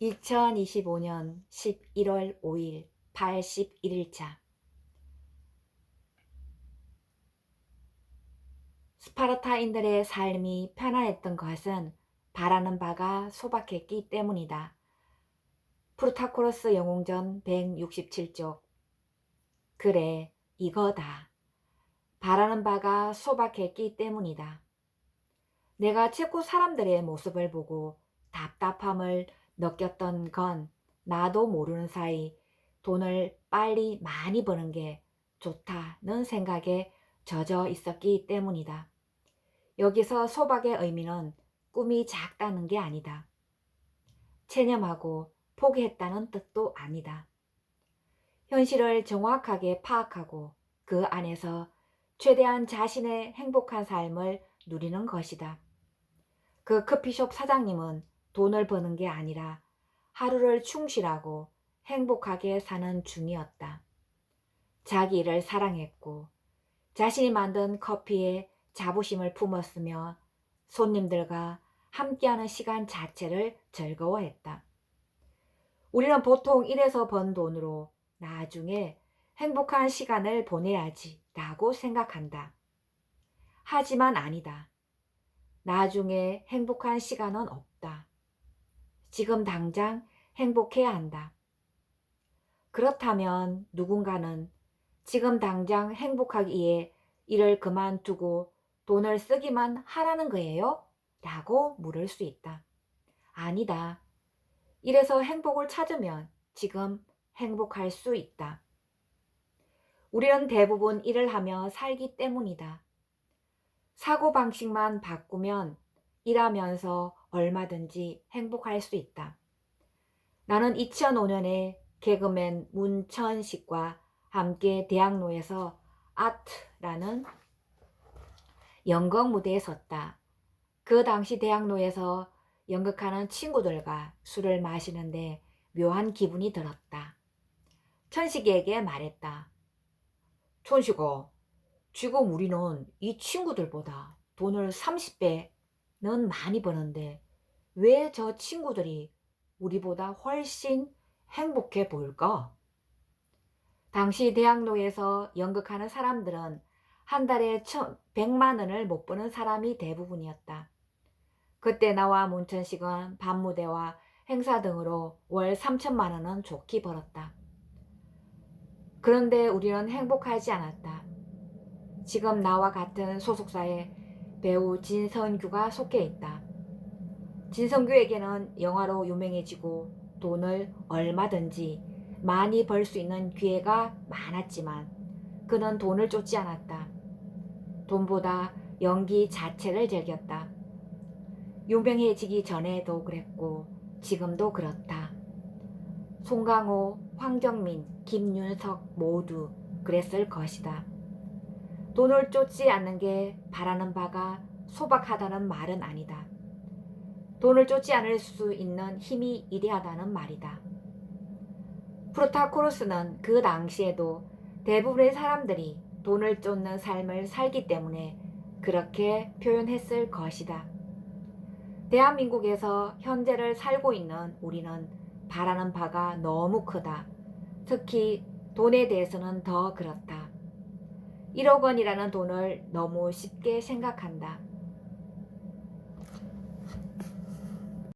2025년 11월 5일 81일차 스파르타인들의 삶이 편안했던 것은 바라는 바가 소박했기 때문이다. 프루타코로스 영웅전 167쪽 그래 이거다. 바라는 바가 소박했기 때문이다. 내가 체코 사람들의 모습을 보고 답답함을 느꼈던 건 나도 모르는 사이 돈을 빨리 많이 버는 게 좋다는 생각에 젖어 있었기 때문이다. 여기서 소박의 의미는 꿈이 작다는 게 아니다. 체념하고 포기했다는 뜻도 아니다. 현실을 정확하게 파악하고 그 안에서 최대한 자신의 행복한 삶을 누리는 것이다. 그 커피숍 사장님은 돈을 버는 게 아니라 하루를 충실하고 행복하게 사는 중이었다. 자기 일을 사랑했고 자신이 만든 커피에 자부심을 품었으며 손님들과 함께하는 시간 자체를 즐거워했다. 우리는 보통 일해서 번 돈으로 나중에 행복한 시간을 보내야지 라고 생각한다. 하지만 아니다. 나중에 행복한 시간은 없다. 지금 당장 행복해야 한다. 그렇다면 누군가는 지금 당장 행복하기에 일을 그만두고 돈을 쓰기만 하라는 거예요? 라고 물을 수 있다. 아니다. 이래서 행복을 찾으면 지금 행복할 수 있다. 우리는 대부분 일을 하며 살기 때문이다. 사고방식만 바꾸면 일하면서 얼마든지 행복할 수 있다. 나는 2005년에 개그맨 문천식과 함께 대학로에서 아트라는 연극 무대에 섰다. 그 당시 대학로에서 연극하는 친구들과 술을 마시는데 묘한 기분이 들었다. 천식에게 말했다. 천식아, 지금 우리는 이 친구들보다 돈을 30배는 많이 버는데 왜 저 친구들이 우리보다 훨씬 행복해 보일까? 당시 대학로에서 연극하는 사람들은 한 달에 100만 원을 못 버는 사람이 대부분이었다. 그때 나와 문천식은 밤무대와 행사 등으로 월 3천만 원은 좋게 벌었다. 그런데 우리는 행복하지 않았다. 지금 나와 같은 소속사에 배우 진선규가 속해 있다. 진선규에게는 영화로 유명해지고 돈을 얼마든지 많이 벌 수 있는 기회가 많았지만 그는 돈을 쫓지 않았다. 돈보다 연기 자체를 즐겼다. 유명해지기 전에도 그랬고 지금도 그렇다. 송강호, 황정민, 김윤석 모두 그랬을 것이다. 돈을 쫓지 않는 게 바라는 바가 소박하다는 말은 아니다. 돈을 쫓지 않을 수 있는 힘이 이대하다는 말이다. 프로타코루스는 그 당시에도 대부분의 사람들이 돈을 쫓는 삶을 살기 때문에 그렇게 표현했을 것이다. 대한민국에서 현재를 살고 있는 우리는 바라는 바가 너무 크다. 특히 돈에 대해서는 더 그렇다. 1억 원이라는 돈을 너무 쉽게 생각한다.